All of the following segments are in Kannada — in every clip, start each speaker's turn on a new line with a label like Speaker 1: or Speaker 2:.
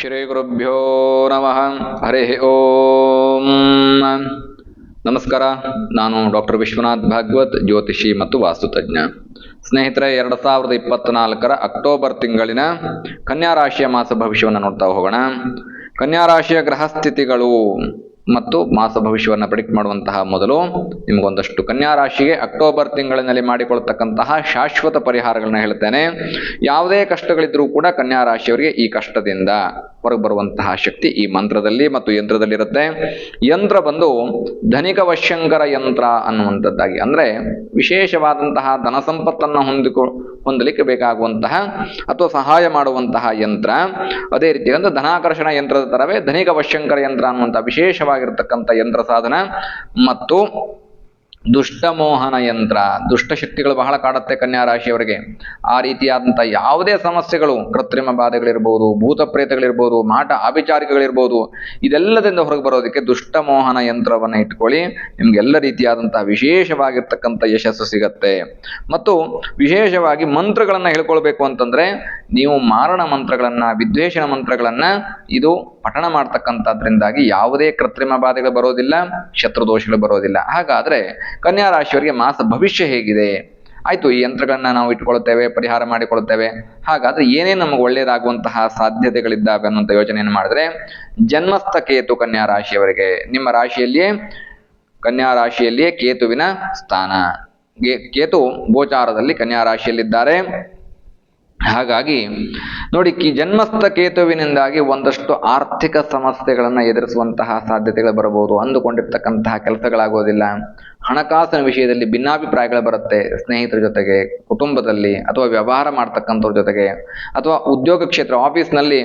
Speaker 1: ಶ್ರೀ ಗುರುಭ್ಯೋ ನಮಃ. ಹರಿ ಓಂ. ನಮಸ್ಕಾರ, ನಾನು ಡಾಕ್ಟರ್ ವಿಶ್ವನಾಥ್ ಭಾಗವತ್, ಜ್ಯೋತಿಷಿ ಮತ್ತು ವಾಸ್ತುತಜ್ಞ. ಸ್ನೇಹಿತರೆ, ಎರಡು ಸಾವಿರದ ಇಪ್ಪತ್ನಾಲ್ಕರ ಅಕ್ಟೋಬರ್ ತಿಂಗಳಿನ ಕನ್ಯಾ ರಾಶಿಯ ಮಾಸ ಭವಿಷ್ಯವನ್ನು ನೋಡ್ತಾ ಹೋಗೋಣ. ಕನ್ಯಾ ರಾಶಿಯ ಗ್ರಹ ಸ್ಥಿತಿಗಳು ಮತ್ತು ಮಾಸ ಭವಿಷ್ಯವನ್ನು ಪ್ರಿಡಿಕ್ಟ್ ಮಾಡುವಂತಹ ಮೊದಲು ನಿಮಗೊಂದಷ್ಟು ಕನ್ಯಾ ರಾಶಿಗೆ ಅಕ್ಟೋಬರ್ ತಿಂಗಳಿನಲ್ಲಿ ಮಾಡಿಕೊಳ್ತಕ್ಕಂತಹ ಶಾಶ್ವತ ಪರಿಹಾರಗಳನ್ನ ಹೇಳ್ತೇನೆ ಯಾವುದೇ ಕಷ್ಟಗಳಿದ್ರೂ ಕೂಡ ಕನ್ಯಾ ರಾಶಿಯವರಿಗೆ ಈ ಕಷ್ಟದಿಂದ ಹೊರಗೆ ಬರುವಂತಹ ಶಕ್ತಿ ಈ ಮಂತ್ರದಲ್ಲಿ ಮತ್ತು ಯಂತ್ರದಲ್ಲಿರುತ್ತೆ. ಯಂತ್ರ ಬಂದು ಧನಿಕ ವಶ್ಯಂಕರ ಯಂತ್ರ ಅನ್ನುವಂಥದ್ದಾಗಿ. ಅಂದ್ರೆ ವಿಶೇಷವಾದಂತಹ ಧನ ಸಂಪತ್ತನ್ನು ಹೊಂದಿಕೊ, ಹೊಂದಲಿಕ್ಕೆ ಬೇಕಾಗುವಂತಹ ಅಥವಾ ಸಹಾಯ ಮಾಡುವಂತಹ ಯಂತ್ರ. ಅದೇ ರೀತಿ ಅಂದ್ರೆ ಧನಾಕರ್ಷಣ ಯಂತ್ರದ ತರವೇ ಧನಿಕ ವಶ್ಯಂಕರ ಯಂತ್ರ ಅನ್ನುವಂಥ ವಿಶೇಷವಾಗಿರ್ತಕ್ಕಂಥ ಯಂತ್ರ ಸಾಧನ. ಮತ್ತು ದುಷ್ಟಮೋಹನ ಯಂತ್ರ ದುಷ್ಟಶಕ್ತಿಗಳು ಬಹಳ ಕಾಡುತ್ತೆ ಕನ್ಯಾ ರಾಶಿಯವರಿಗೆ ಆ ರೀತಿಯಾದಂಥ ಯಾವುದೇ ಸಮಸ್ಯೆಗಳು, ಕೃತ್ರಿಮ ಬಾಧೆಗಳಿರ್ಬೋದು ಭೂತ ಪ್ರೇತಗಳಿರ್ಬೋದು ಮಾಟ ಆಭಿಚಾರಿಗಳಿರ್ಬೋದು ಇದೆಲ್ಲದಿಂದ ಹೊರಗೆ ಬರೋದಕ್ಕೆ ದುಷ್ಟಮೋಹನ ಯಂತ್ರವನ್ನು ಇಟ್ಕೊಳ್ಳಿ. ನಿಮ್ಗೆಲ್ಲ ರೀತಿಯಾದಂಥ ವಿಶೇಷವಾಗಿರ್ತಕ್ಕಂಥ ಯಶಸ್ಸು ಸಿಗತ್ತೆ. ಮತ್ತು ವಿಶೇಷವಾಗಿ ಮಂತ್ರಗಳನ್ನು ಹೇಳ್ಕೊಳ್ಬೇಕು ಅಂತಂದ್ರೆ, ನೀವು ಮಾರಣ ಮಂತ್ರಗಳನ್ನ, ವಿದ್ವೇಷಣ ಮಂತ್ರಗಳನ್ನ ಇದು ಪಠಣ ಮಾಡ್ತಕ್ಕಂಥದ್ರಿಂದಾಗಿ ಯಾವುದೇ ಕೃತ್ರಿಮ ಬಾಧೆಗಳು ಬರೋದಿಲ್ಲ, ಶತ್ರುದೋಷಗಳು ಬರೋದಿಲ್ಲ. ಹಾಗಾದ್ರೆ ಕನ್ಯಾ ರಾಶಿಯವರಿಗೆ ಮಾಸ ಭವಿಷ್ಯ ಹೇಗಿದೆ? ಆಯಿತು, ಈ ಯಂತ್ರಗಳನ್ನು ನಾವು ಇಟ್ಕೊಳ್ತೇವೆ ಪರಿಹಾರ ಮಾಡಿಕೊಳ್ತೇವೆ ಹಾಗಾದ್ರೆ ಏನೇ ನಮಗೆ ಒಳ್ಳೆಯದಾಗುವಂತಹ ಸಾಧ್ಯತೆಗಳಿದ್ದಾವೆ ಅನ್ನುವಂಥ ಯೋಚನೆಯನ್ನು ಮಾಡಿದ್ರೆ, ಜನ್ಮಸ್ಥ ಕೇತು ಕನ್ಯಾ ರಾಶಿಯವರಿಗೆ, ನಿಮ್ಮ ರಾಶಿಯಲ್ಲಿಯೇ, ಕನ್ಯಾ ರಾಶಿಯಲ್ಲಿಯೇ ಕೇತುವಿನ ಸ್ಥಾನ. ಕೇತು ಗೋಚಾರದಲ್ಲಿ ಕನ್ಯಾ ರಾಶಿಯಲ್ಲಿದ್ದಾರೆ. ಹಾಗಾಗಿ ನೋಡಿ ಕಿ ಜನ್ಮಸ್ಥ ಕೇತುವಿನಿಂದಾಗಿ ಒಂದಷ್ಟು ಆರ್ಥಿಕ ಸಮಸ್ಯೆಗಳನ್ನು ಎದುರಿಸುವಂತಹ ಸಾಧ್ಯತೆಗಳು ಬರಬಹುದು. ಅಂದುಕೊಂಡಿರ್ತಕ್ಕಂತಹ ಕೆಲಸಗಳಾಗೋದಿಲ್ಲ. ಹಣಕಾಸಿನ ವಿಷಯದಲ್ಲಿ ಭಿನ್ನಾಭಿಪ್ರಾಯಗಳು ಬರುತ್ತೆ ಸ್ನೇಹಿತರ ಜೊತೆಗೆ, ಕುಟುಂಬದಲ್ಲಿ, ಅಥವಾ ವ್ಯವಹಾರ ಮಾಡ್ತಕ್ಕಂಥವ್ರ ಜೊತೆಗೆ, ಅಥವಾ ಉದ್ಯೋಗ ಕ್ಷೇತ್ರ, ಆಫೀಸ್ನಲ್ಲಿ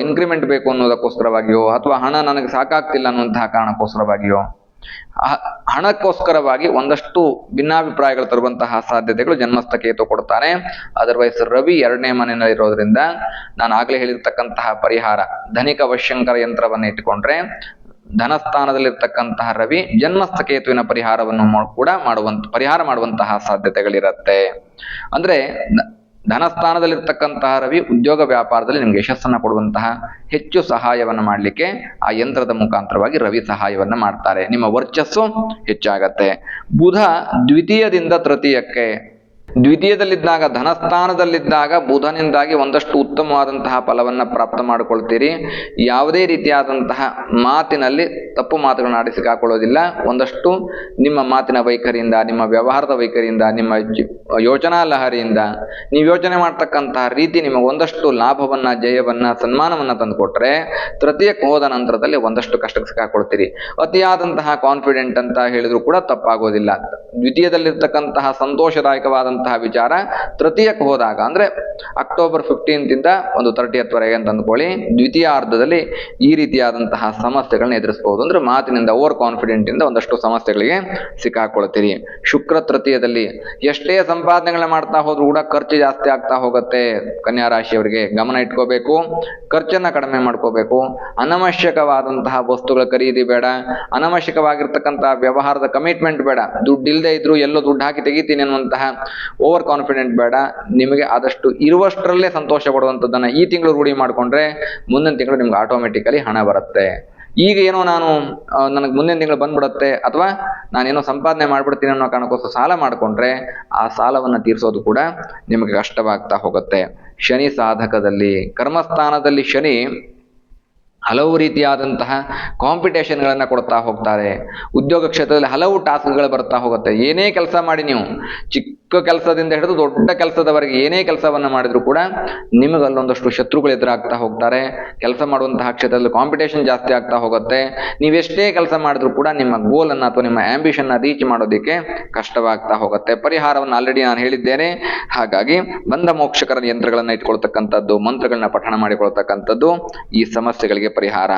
Speaker 1: ಇನ್ಕ್ರಿಮೆಂಟ್ ಬೇಕು ಅನ್ನೋದಕ್ಕೋಸ್ಕರವಾಗಿಯೋ, ಅಥವಾ ಹಣ ನನಗೆ ಸಾಕಾಗ್ತಿಲ್ಲ ಅನ್ನುವಂತಹ ಕಾರಣಕ್ಕೋಸ್ಕರವಾಗಿಯೋ. ಹಣಕ್ಕೋಸ್ಕರವಾಗಿ ಒಂದಷ್ಟು ಭಿನ್ನಾಭಿಪ್ರಾಯಗಳು ತರುವಂತಹ ಸಾಧ್ಯತೆಗಳು ಜನ್ಮಸ್ಥ ಕೇತು ಕೊಡ್ತಾನೆ ಅದರ್ವೈಸ್ ರವಿ ಎರಡನೇ ಮನೆಯಲ್ಲಿ ಇರೋದ್ರಿಂದ ನಾನು ಆಗಲೇ ಹೇಳಿರ್ತಕ್ಕಂತಹ ಪರಿಹಾರ, ಧನಿಕ ವಶ್ಯಂಕರ ಯಂತ್ರವನ್ನು ಇಟ್ಟುಕೊಂಡ್ರೆ ಧನಸ್ಥಾನದಲ್ಲಿರ್ತಕ್ಕಂತಹ ರವಿ ಜನ್ಮಸ್ಥ ಕೇತುವಿನ ಪರಿಹಾರವನ್ನು ಕೂಡ ಮಾಡುವಂತ, ಪರಿಹಾರ ಮಾಡುವಂತಹ ಸಾಧ್ಯತೆಗಳಿರತ್ತೆ. ಅಂದ್ರೆ ಧನಸ್ಥಾನದಲ್ಲಿರ್ತಕ್ಕಂತಹ ರವಿ ಉದ್ಯೋಗ ವ್ಯಾಪಾರದಲ್ಲಿ ನಿಮ್ಗೆ ಯಶಸ್ಸನ್ನು ಕೊಡುವಂತಹ ಹೆಚ್ಚು ಸಹಾಯವನ್ನು ಮಾಡಲಿಕ್ಕೆ ಆ ಯಂತ್ರದ ಮುಖಾಂತರವಾಗಿ ರವಿ ಸಹಾಯವನ್ನು ಮಾಡ್ತಾರೆ. ನಿಮ್ಮ ವರ್ಚಸ್ಸು ಹೆಚ್ಚಾಗತ್ತೆ. ಬುಧ ದ್ವಿತೀಯದಿಂದ ತೃತೀಯಕ್ಕೆ ದ್ವಿತೀಯದಲ್ಲಿದ್ದಾಗ, ಧನಸ್ಥಾನದಲ್ಲಿದ್ದಾಗ ಬುಧನಿಂದಾಗಿ ಒಂದಷ್ಟು ಉತ್ತಮವಾದಂತಹ ಫಲವನ್ನು ಪ್ರಾಪ್ತ ಮಾಡಿಕೊಳ್ತೀರಿ. ಯಾವುದೇ ರೀತಿಯಾದಂತಹ ಮಾತಿನಲ್ಲಿ ತಪ್ಪು ಮಾತುಗಳನ್ನು ಆಡಿಸಿಕಾಕೊಳ್ಳೋದಿಲ್ಲ ಒಂದಷ್ಟು ನಿಮ್ಮ ಮಾತಿನ ವೈಖರಿಯಿಂದ, ನಿಮ್ಮ ವ್ಯವಹಾರದ ವೈಖರಿಯಿಂದ, ನಿಮ್ಮ ಯೋಚನಾ ಲಹರಿಯಿಂದ ನೀವು ಯೋಚನೆ ಮಾಡ್ತಕ್ಕಂತಹ ರೀತಿ ನಿಮಗೆ ಒಂದಷ್ಟು ಲಾಭವನ್ನ, ಜಯವನ್ನ, ಸನ್ಮಾನವನ್ನ ತಂದುಕೊಟ್ರೆ ತೃತೀಯಕ್ಕೆ ಹೋದ ನಂತರದಲ್ಲಿ ಒಂದಷ್ಟು ಕಷ್ಟಕ್ಕೆ ಸಿಕ್ಕಾಕೊಳ್ತೀರಿ. ಅತಿಯಾದಂತಹ ಕಾನ್ಫಿಡೆಂಟ್ ಅಂತ ಹೇಳಿದ್ರು ಕೂಡ ತಪ್ಪಾಗೋದಿಲ್ಲ. ದ್ವಿತೀಯದಲ್ಲಿರ್ತಕ್ಕಂತಹ ಸಂತೋಷದಾಯಕವಾದಂತಹ ವಿಚಾರ ತೃತೀಯಕ್ಕೆ ಹೋದಾಗ, ಅಂದ್ರೆ ಅಕ್ಟೋಬರ್ ಫಿಫ್ಟೀನ್ತ್ ಇಂದ ಒಂದು ತರ್ಟಿಯತ್ ವರೆಗೆ ಅಂತ ಅಂದ್ಕೊಳ್ಳಿ ದ್ವಿತೀಯಾರ್ಧದಲ್ಲಿ ಈ ರೀತಿಯಾದಂತಹ ಸಮಸ್ಯೆಗಳನ್ನ ಎದುರಿಸಬಹುದು ಅಂದ್ರೆ ಮಾತಿನಿಂದ ಓವರ್ ಕಾನ್ಫಿಡೆಂಟ್ ಇಂದ ಒಂದಷ್ಟು ಸಮಸ್ಯೆಗಳಿಗೆ ಸಿಕ್ಕಾಕೊಳ್ತೀರಿ ಶುಕ್ರ ತೃತೀಯದಲ್ಲಿ ಎಷ್ಟೇ ಸಂಪಾದನೆಗಳನ್ನ ಮಾಡ್ತಾ ಹೋದ್ರೂ ಕೂಡ ಖರ್ಚು ಜಾಸ್ತಿ ಆಗ್ತಾ ಹೋಗುತ್ತೆ. ಕನ್ಯಾ ರಾಶಿಯವರಿಗೆ ಗಮನ ಇಟ್ಕೋಬೇಕು, ಖರ್ಚನ್ನ ಕಡಿಮೆ ಮಾಡ್ಕೋಬೇಕು. ಅನವಶ್ಯಕವಾದಂತಹ ವಸ್ತುಗಳ ಖರೀದಿ ಬೇಡ, ಅನವಶ್ಯಕವಾಗಿರ್ತಕ್ಕಂತಹ ವ್ಯವಹಾರದ ಕಮಿಟ್ಮೆಂಟ್ ಬೇಡ. ದುಡ್ಡು ಇಲ್ಲದೆ ಇದ್ರು ಎಲ್ಲೋ ದುಡ್ಡು ಹಾಕಿ ತೆಗಿತೀನಿ ಅನ್ನುವಂತಹ ಓವರ್ ಕಾನ್ಫಿಡೆಂಟ್ ಬೇಡ. ನಿಮಗೆ ಆದಷ್ಟು ಇರುವಷ್ಟರಲ್ಲೇ ಸಂತೋಷ ಪಡುವಂಥದ್ದನ್ನು ಈ ತಿಂಗಳು ರೂಢಿ ಮಾಡಿಕೊಂಡ್ರೆ ಮುಂದಿನ ತಿಂಗಳು ನಿಮ್ಗೆ ಆಟೋಮೆಟಿಕಲಿ ಹಣ ಬರುತ್ತೆ. ಈಗ ಏನೋ ನಾನು ನನಗೆ ಮುಂದಿನ ತಿಂಗಳು ಬಂದ್ಬಿಡುತ್ತೆ ಅಥವಾ ನಾನೇನೋ ಸಂಪಾದನೆ ಮಾಡ್ಬಿಡ್ತೀನಿ ಅನ್ನೋ ಕಾರಣಕ್ಕೋಸ್ಕರ ಸಾಲ ಮಾಡಿಕೊಂಡ್ರೆ ಆ ಸಾಲವನ್ನು ತೀರಿಸೋದು ಕೂಡ ನಿಮಗೆ ಕಷ್ಟವಾಗ್ತಾ ಹೋಗುತ್ತೆ. ಶನಿ ಸಾಧಕದಲ್ಲಿ, ಕರ್ಮಸ್ಥಾನದಲ್ಲಿ ಶನಿ ಹಲವು ರೀತಿಯಾದಂತಹ ಕಾಂಪಿಟೇಷನ್ಗಳನ್ನು ಕೊಡ್ತಾ ಹೋಗ್ತಾರೆ. ಉದ್ಯೋಗ ಕ್ಷೇತ್ರದಲ್ಲಿ ಹಲವು ಟಾಸ್ಕ್ಗಳು ಬರ್ತಾ ಹೋಗುತ್ತೆ. ಏನೇ ಕೆಲಸ ಮಾಡಿ ನೀವು ಚಿಕ್ಕ ಕೆಲಸದಿಂದ ಹಿಡಿದು ದೊಡ್ಡ ಕೆಲಸದವರೆಗೆ ಏನೇ ಕೆಲಸವನ್ನು ಮಾಡಿದ್ರು ಕೂಡ ನಿಮಗೆ ಅಲ್ಲೊಂದಷ್ಟು ಶತ್ರುಗಳು ಎದುರಾಗ್ತಾ ಹೋಗ್ತಾರೆ. ಕೆಲಸ ಮಾಡುವಂತಹ ಕ್ಷೇತ್ರದಲ್ಲಿ ಕಾಂಪಿಟೇಷನ್ ಜಾಸ್ತಿ ಆಗ್ತಾ ಹೋಗುತ್ತೆ. ನೀವೆಷ್ಟೇ ಕೆಲಸ ಮಾಡಿದ್ರು ಕೂಡ ನಿಮ್ಮ ಗೋಲನ್ನು ಅಥವಾ ನಿಮ್ಮ ಆಂಬಿಷನ್ನ ರೀಚ್ ಮಾಡೋದಕ್ಕೆ ಕಷ್ಟವಾಗ್ತಾ ಹೋಗುತ್ತೆ. ಪರಿಹಾರವನ್ನು ಆಲ್ರೆಡಿ ನಾನು ಹೇಳಿದ್ದೇನೆ. ಹಾಗಾಗಿ ಬಂಧ ಮೋಕ್ಷಕರ ಯಂತ್ರಗಳನ್ನು ಇಟ್ಕೊಳ್ತಕ್ಕಂಥದ್ದು, ಮಂತ್ರಗಳನ್ನ ಪಠಣ ಮಾಡಿಕೊಳ್ತಕ್ಕಂಥದ್ದು ಈ ಸಮಸ್ಯೆಗಳಿಗೆ ಪರಿಹಾರ.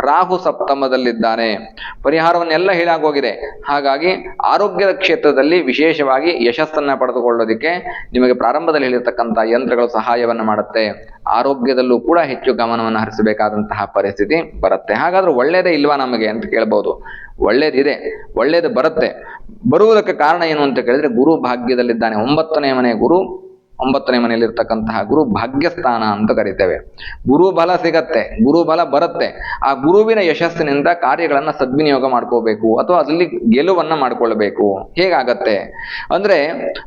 Speaker 1: ರಾಹು ಸಪ್ತಮದಲ್ಲಿದ್ದಾನೆ. ಪರಿಹಾರವನ್ನೆಲ್ಲ ಹೇಳಾಗೋಗಿದೆ. ಹಾಗಾಗಿ ಆರೋಗ್ಯದ ಕ್ಷೇತ್ರದಲ್ಲಿ ವಿಶೇಷವಾಗಿ ಯಶಸ್ಸನ್ನ ಪಡೆದುಕೊಳ್ಳೋದಕ್ಕೆ ನಿಮಗೆ ಪ್ರಾರಂಭದಲ್ಲಿ ಹೇಳಿರ್ತಕ್ಕಂಥ ಯಂತ್ರಗಳು ಸಹಾಯವನ್ನು ಮಾಡುತ್ತೆ. ಆರೋಗ್ಯದಲ್ಲೂ ಕೂಡ ಹೆಚ್ಚು ಗಮನವನ್ನು ಹರಿಸಬೇಕಾದಂತಹ ಪರಿಸ್ಥಿತಿ ಬರುತ್ತೆ. ಹಾಗಾದ್ರೆ ಒಳ್ಳೇದೇ ಇಲ್ವಾ ನಮಗೆ ಅಂತ ಕೇಳ್ಬೋದು. ಒಳ್ಳೇದಿದೆ. ಒಳ್ಳೇದು ಬರುತ್ತೆ. ಬರುವುದಕ್ಕೆ ಕಾರಣ ಏನು ಅಂತ ಕೇಳಿದ್ರೆ ಗುರು ಭಾಗ್ಯದಲ್ಲಿದ್ದಾನೆ. ಒಂಬತ್ತನೇ ಮನೆ ಗುರು. ಒಂಬತ್ತನೇ ಮನೆಯಲ್ಲಿ ಇರ್ತಕ್ಕಂತಹ ಗುರು ಭಾಗ್ಯಸ್ಥಾನ ಅಂತ ಕರಿತೇವೆ. ಗುರು ಬಲ ಸಿಗತ್ತೆ ಗುರು ಬಲ ಬರುತ್ತೆ. ಆ ಗುರುವಿನ ಯಶಸ್ಸಿನಿಂದ ಕಾರ್ಯಗಳನ್ನು ಸದ್ವಿನಿಯೋಗ ಮಾಡ್ಕೋಬೇಕು ಅಥವಾ ಅದರಲ್ಲಿ ಗೆಲುವನ್ನ ಮಾಡ್ಕೊಳ್ಬೇಕು. ಹೇಗಾಗತ್ತೆ? ಅಂದ್ರೆ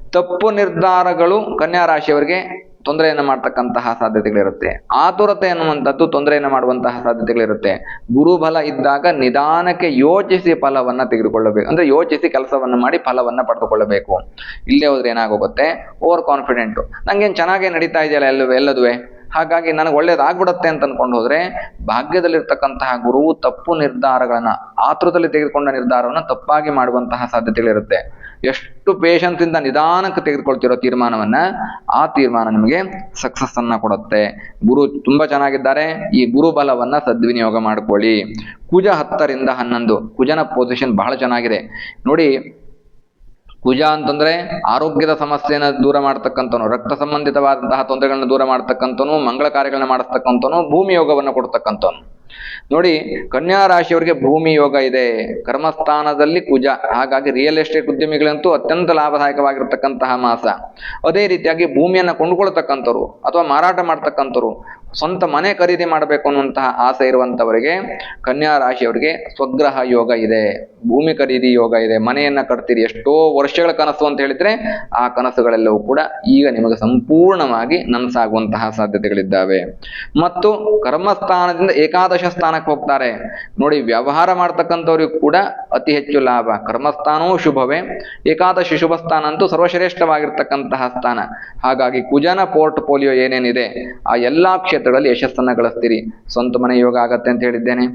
Speaker 1: ತಪ್ಪು ನಿರ್ಧಾರಗಳು ಕನ್ಯಾ ರಾಶಿಯವರಿಗೆ ತೊಂದರೆಯನ್ನು ಮಾಡ್ತಕ್ಕಂತಹ ಸಾಧ್ಯತೆಗಳಿರುತ್ತೆ. ಆತುರತೆ ಅನ್ನುವಂಥದ್ದು ತೊಂದರೆಯನ್ನು ಮಾಡುವಂತಹ ಸಾಧ್ಯತೆಗಳಿರುತ್ತೆ. ಗುರುಬಲ ಇದ್ದಾಗ ನಿಧಾನಕ್ಕೆ ಯೋಚಿಸಿ ಫಲವನ್ನು ತೆಗೆದುಕೊಳ್ಳಬೇಕು. ಅಂದರೆ ಯೋಚಿಸಿ ಕೆಲಸವನ್ನು ಮಾಡಿ ಫಲವನ್ನು ಪಡೆದುಕೊಳ್ಳಬೇಕು. ಇಲ್ಲೇ ಹೋದ್ರೆ ಏನಾಗೋಗುತ್ತೆ? ಓವರ್ ಕಾನ್ಫಿಡೆಂಟು ನನಗೇನು ಚೆನ್ನಾಗೇ ನಡೀತಾ ಇದೆಯಲ್ಲ ಎಲ್ಲ ಎಲ್ಲದುವೆ? ಹಾಗಾಗಿ ನನಗೆ ಒಳ್ಳೇದಾಗ್ಬಿಡತ್ತೆ ಅಂತ ಅನ್ಕೊಂಡು ಹೋದ್ರೆ ಭಾಗ್ಯದಲ್ಲಿರ್ತಕ್ಕಂತಹ ಗುರುವು ತಪ್ಪು ನಿರ್ಧಾರಗಳನ್ನು, ಆತುರದಲ್ಲಿ ತೆಗೆದುಕೊಂಡ ನಿರ್ಧಾರವನ್ನು ತಪ್ಪಾಗಿ ಮಾಡುವಂತಹ ಸಾಧ್ಯತೆಗಳಿರುತ್ತೆ. ಎಷ್ಟು ಪೇಷನ್ಸ್ ಇಂದ ನಿಧಾನಕ್ಕೆ ತೆಗೆದುಕೊಳ್ತಿರೋ ತೀರ್ಮಾನವನ್ನ ಆ ತೀರ್ಮಾನ ನಿಮಗೆ ಸಕ್ಸಸ್ ಅನ್ನ ಕೊಡುತ್ತೆ. ಗುರು ತುಂಬಾ ಚೆನ್ನಾಗಿದ್ದಾರೆ. ಈ ಗುರು ಬಲವನ್ನ ಸದ್ವಿನಿಯೋಗ ಮಾಡ್ಕೊಳ್ಳಿ. ಕುಜ ಹತ್ತರಿಂದ ಹನ್ನೊಂದು, ಕುಜನ ಪೊಸಿಷನ್ ಬಹಳ ಚೆನ್ನಾಗಿದೆ. ನೋಡಿ ಕುಜ ಅಂತಂದ್ರೆ ಆರೋಗ್ಯದ ಸಮಸ್ಯೆಯನ್ನು ದೂರ ಮಾಡ್ತಕ್ಕಂಥವನು, ರಕ್ತ ಸಂಬಂಧಿತವಾದಂತಹ ತೊಂದರೆಗಳನ್ನ ದೂರ ಮಾಡ್ತಕ್ಕಂಥವನು, ಮಂಗಳ ಕಾರ್ಯಗಳನ್ನ ಮಾಡಿಸ್ತಕ್ಕಂಥವನು, ಭೂಮಿ ಯೋಗವನ್ನು ಕೊಡ್ತಕ್ಕಂಥವನು. ನೋಡಿ, ಕನ್ಯಾ ರಾಶಿಯವರಿಗೆ ಭೂಮಿ ಯೋಗ ಇದೆ. ಕರ್ಮಸ್ಥಾನದಲ್ಲಿ ಕುಜ ಹಾಗಾಗಿ ರಿಯಲ್ ಎಸ್ಟೇಟ್ ಉದ್ಯಮಿಗಳಂತೂ ಅತ್ಯಂತ ಲಾಭದಾಯಕವಾಗಿರ್ತಕ್ಕಂತಹ ಮಾಸ. ಅದೇ ರೀತಿಯಾಗಿ ಭೂಮಿಯನ್ನು ಕೊಂಡುಕೊಳ್ತಕ್ಕಂಥವ್ರು ಅಥವಾ ಮಾರಾಟ ಮಾಡ್ತಕ್ಕಂಥವ್ರು ಸ್ವಂತ ಮನೆ ಖರೀದಿ ಮಾಡಬೇಕು ಅನ್ನುವಂತಹ ಆಸೆ ಇರುವಂತವರಿಗೆ ಕನ್ಯಾ ರಾಶಿಯವರಿಗೆ ಸ್ವಗ್ರಹ ಯೋಗ ಇದೆ. ಭೂಮಿ ಖರೀದಿ ಯೋಗ ಇದೆ. ಮನೆಯನ್ನ ಕಟ್ತೀರಿ. ಎಷ್ಟೋ ವರ್ಷಗಳ ಕನಸು ಅಂತ ಹೇಳಿದ್ರೆ ಆ ಕನಸುಗಳೆಲ್ಲವೂ ಕೂಡ ಈಗ ನಿಮಗೆ ಸಂಪೂರ್ಣವಾಗಿ ನನಸಾಗುವಂತಹ ಸಾಧ್ಯತೆಗಳಿದ್ದಾವೆ. ಮತ್ತು ಕರ್ಮಸ್ಥಾನದಿಂದ ಏಕಾದಶ ಸ್ಥಾನಕ್ಕೆ ಹೋಗ್ತಾರೆ. ನೋಡಿ, ವ್ಯವಹಾರ ಮಾಡ್ತಕ್ಕಂಥವ್ರಿಗೂ ಕೂಡ ಅತಿ ಹೆಚ್ಚು ಲಾಭ. ಕರ್ಮಸ್ಥಾನವೂ ಶುಭವೇ. ಏಕಾದಶಿ ಶುಭ ಸ್ಥಾನ ಅಂತೂ ಸರ್ವಶ್ರೇಷ್ಠವಾಗಿರ್ತಕ್ಕಂತಹ ಸ್ಥಾನ. ಹಾಗಾಗಿ ಕುಜನ ಪೋರ್ಟ್ಫೋಲಿಯೋ ಏನೇನಿದೆ, ಆ ಎಲ್ಲ ಕ್ಷೇತ್ರಗಳಲ್ಲಿ ಯಶಸ್ಸನ್ನು ಗಳಿಸ್ತೀರಿ. ಸ್ವಂತ ಮನೆ ಯೋಗ ಆಗತ್ತೆ ಅಂತ ಹೇಳಿದ್ದೇನೆ.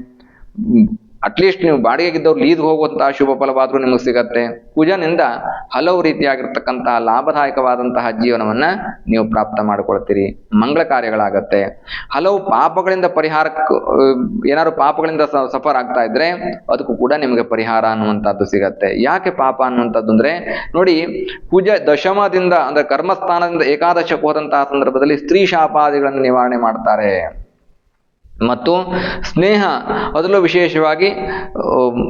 Speaker 1: ಅಟ್ಲೀಸ್ಟ್ ನೀವು ಬಾಡಿಗೆಗಿದ್ದವ್ರು ಲೀದ್ ಹೋಗುವಂತಹ ಶುಭ ಫಲವಾದರೂ ನಿಮಗೆ ಸಿಗತ್ತೆ. ಕುಜನಿಂದ ಹಲವು ರೀತಿಯಾಗಿರ್ತಕ್ಕಂತಹ ಲಾಭದಾಯಕವಾದಂತಹ ಜೀವನವನ್ನ ನೀವು ಪ್ರಾಪ್ತ ಮಾಡಿಕೊಳ್ತೀರಿ. ಮಂಗಳ ಕಾರ್ಯಗಳಾಗತ್ತೆ. ಹಲವು ಪಾಪಗಳಿಂದ ಪರಿಹಾರ ಏನಾದ್ರು ಪಾಪಗಳಿಂದ ಸಫರ್ ಆಗ್ತಾ ಇದ್ರೆ ಅದಕ್ಕೂ ಕೂಡ ನಿಮಗೆ ಪರಿಹಾರ ಅನ್ನುವಂಥದ್ದು ಸಿಗತ್ತೆ. ಯಾಕೆ ಪಾಪ ಅನ್ನುವಂಥದ್ದು ಅಂದ್ರೆ, ನೋಡಿ ಕುಜ ದಶಮದಿಂದ ಅಂದ್ರೆ ಕರ್ಮಸ್ಥಾನದಿಂದ ಏಕಾದಶಕ್ಕೆ ಹೋದಂತಹ ಸಂದರ್ಭದಲ್ಲಿ ಸ್ತ್ರೀ ಶಾಪಾದಿಗಳನ್ನು ನಿವಾರಣೆ ಮಾಡ್ತಾರೆ. ಮತ್ತು ಸ್ನೇಹ ಅದರಲ್ಲೂ ವಿಶೇಷವಾಗಿ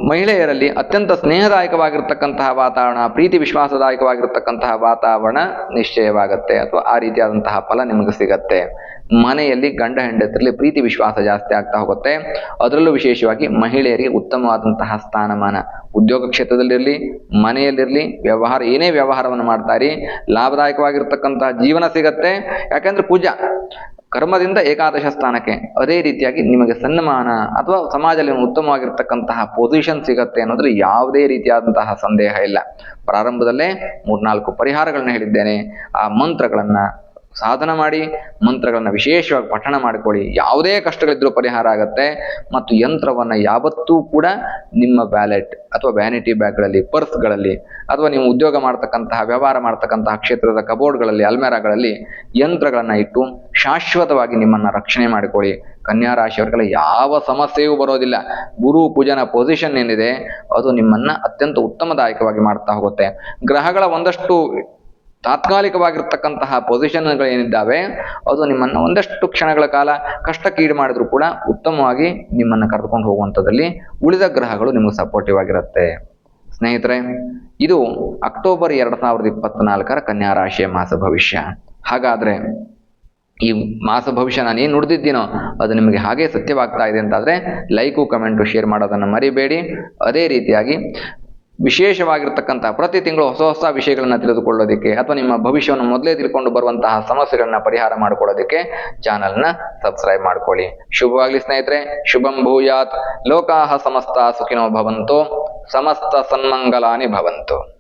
Speaker 1: ಮಹಿಳೆಯರಲ್ಲಿ ಅತ್ಯಂತ ಸ್ನೇಹದಾಯಕವಾಗಿರ್ತಕ್ಕಂತಹ ವಾತಾವರಣ, ಪ್ರೀತಿ ವಿಶ್ವಾಸದಾಯಕವಾಗಿರ್ತಕ್ಕಂತಹ ವಾತಾವರಣ ನಿಶ್ಚಯವಾಗುತ್ತೆ ಅಥವಾ ಆ ರೀತಿಯಾದಂತಹ ಫಲ ನಿಮಗೆ ಸಿಗತ್ತೆ. ಮನೆಯಲ್ಲಿ ಗಂಡ ಹೆಂಡತಿರಲಿ ಪ್ರೀತಿ ವಿಶ್ವಾಸ ಜಾಸ್ತಿ ಆಗ್ತಾ ಹೋಗುತ್ತೆ. ಅದರಲ್ಲೂ ವಿಶೇಷವಾಗಿ ಮಹಿಳೆಯರಿಗೆ ಉತ್ತಮವಾದಂತಹ ಸ್ಥಾನಮಾನ. ಉದ್ಯೋಗ ಕ್ಷೇತ್ರದಲ್ಲಿರಲಿ, ಮನೆಯಲ್ಲಿರಲಿ, ವ್ಯವಹಾರ, ಏನೇ ವ್ಯವಹಾರವನ್ನು ಮಾಡ್ತಾರೆ ಲಾಭದಾಯಕವಾಗಿರ್ತಕ್ಕಂತಹ ಜೀವನ ಸಿಗತ್ತೆ. ಯಾಕಂದ್ರೆ ಪೂಜಾ ಕರ್ಮದಿಂದ ಏಕಾದಶ ಸ್ಥಾನಕ್ಕೆ ಅದೇ ರೀತಿಯಾಗಿ ನಿಮಗೆ ಸನ್ಮಾನ ಅಥವಾ ಸಮಾಜದಲ್ಲಿ ಉತ್ತಮವಾಗಿರ್ತಕ್ಕಂತಹ ಪೊಸಿಷನ್ ಸಿಗತ್ತೆ ಅನ್ನೋದ್ರ ಯಾವುದೇ ರೀತಿಯಾದಂತಹ ಸಂದೇಹ ಇಲ್ಲ. ಪ್ರಾರಂಭದಲ್ಲೇ ಮೂರ್ನಾಲ್ಕು ಪರಿಹಾರಗಳನ್ನ ಹೇಳಿದ್ದೇನೆ. ಆ ಮಂತ್ರಗಳನ್ನ ಸಾಧನ ಮಾಡಿ, ಮಂತ್ರಗಳನ್ನ ವಿಶೇಷವಾಗಿ ಪಠಣ ಮಾಡಿಕೊಳ್ಳಿ. ಯಾವುದೇ ಕಷ್ಟಗಳಿದ್ದರೂ ಪರಿಹಾರ ಆಗುತ್ತೆ. ಮತ್ತು ಯಂತ್ರವನ್ನ ಯಾವತ್ತೂ ಕೂಡ ನಿಮ್ಮ ವ್ಯಾಲೆಟ್ ಅಥವಾ ವ್ಯಾನಿಟಿ ಬ್ಯಾಗ್ಗಳಲ್ಲಿ, ಪರ್ಸ್ಗಳಲ್ಲಿ ಅಥವಾ ನೀವು ಉದ್ಯೋಗ ಮಾಡ್ತಕ್ಕಂತಹ, ವ್ಯವಹಾರ ಮಾಡ್ತಕ್ಕಂತಹ ಕ್ಷೇತ್ರದ ಕಬೋರ್ಡ್ಗಳಲ್ಲಿ, ಅಲ್ಮೇರಾಗಳಲ್ಲಿ ಯಂತ್ರಗಳನ್ನು ಇಟ್ಟು ಶಾಶ್ವತವಾಗಿ ನಿಮ್ಮನ್ನ ರಕ್ಷಣೆ ಮಾಡಿಕೊಳ್ಳಿ. ಕನ್ಯಾ ರಾಶಿಯವರಿಗೆಲ್ಲ ಯಾವ ಸಮಸ್ಯೆಯೂ ಬರೋದಿಲ್ಲ. ಗುರು ಪೂಜನ ಪೊಸಿಷನ್ ಏನಿದೆ, ಅದು ನಿಮ್ಮನ್ನ ಅತ್ಯಂತ ಉತ್ತಮದಾಯಕವಾಗಿ ಮಾಡ್ತಾ ಹೋಗುತ್ತೆ. ಗ್ರಹಗಳ ಒಂದಷ್ಟು ತಾತ್ಕಾಲಿಕವಾಗಿರ್ತಕ್ಕಂತಹ ಪೊಸಿಷನ್ಗಳು ಏನಿದ್ದಾವೆ, ಅದು ನಿಮ್ಮನ್ನು ಒಂದಷ್ಟು ಕ್ಷಣಗಳ ಕಾಲ ಕಷ್ಟಕ್ಕೀಡು ಮಾಡಿದ್ರು ಕೂಡ ಉತ್ತಮವಾಗಿ ನಿಮ್ಮನ್ನು ಕರೆದುಕೊಂಡು ಹೋಗುವಂಥದ್ದಲ್ಲಿ ಉಳಿದ ಗ್ರಹಗಳು ನಿಮಗೆ ಸಪೋರ್ಟಿವ್ ಆಗಿರುತ್ತೆ. ಸ್ನೇಹಿತರೆ, ಇದು ಅಕ್ಟೋಬರ್ ಎರಡು ಸಾವಿರದ ಇಪ್ಪತ್ನಾಲ್ಕರ ಕನ್ಯಾ ರಾಶಿಯ ಮಾಸ ಭವಿಷ್ಯ. ಹಾಗಾದ್ರೆ ಈ ಮಾಸ ಭವಿಷ್ಯ ನಾನು ಏನು ನುಡಿದಿದ್ದೀನೋ ಅದು ನಿಮಗೆ ಹಾಗೆ ಸತ್ಯವಾಗ್ತಾ ಇದೆ ಅಂತಾದರೆ, ಲೈಕು, ಕಮೆಂಟು, ಶೇರ್ ಮಾಡೋದನ್ನು ಮರಿಬೇಡಿ. ಅದೇ ರೀತಿಯಾಗಿ ವಿಶೇಷವಾಗಿರ್ತಕ್ಕಂಥ ಪ್ರತಿ ತಿಂಗಳು ಹೊಸ ಹೊಸ ವಿಷಯಗಳನ್ನು ತಿಳಿದುಕೊಳ್ಳೋದಕ್ಕೆ ಅಥವಾ ನಿಮ್ಮ ಭವಿಷ್ಯವನ್ನು ಮೊದಲೇ ತಿಳ್ಕೊಂಡು ಬರುವಂತಹ ಸಮಸ್ಯೆಗಳನ್ನ ಪರಿಹಾರ ಮಾಡ್ಕೊಳ್ಳೋದಕ್ಕೆ ಚಾನಲ್ನ ಸಬ್ಸ್ಕ್ರೈಬ್ ಮಾಡ್ಕೊಳ್ಳಿ. ಶುಭವಾಗ್ಲಿ ಸ್ನೇಹಿತರೆ, ಶುಭಂ ಭೂಯಾತ್, ಲೋಕಾಹ ಸಮಸ್ತ ಸುಖಿನೋ ಭವಂತು, ಸಮಸ್ತ ಸನ್ಮಂಗಲಾನಿ ಭವಂತು.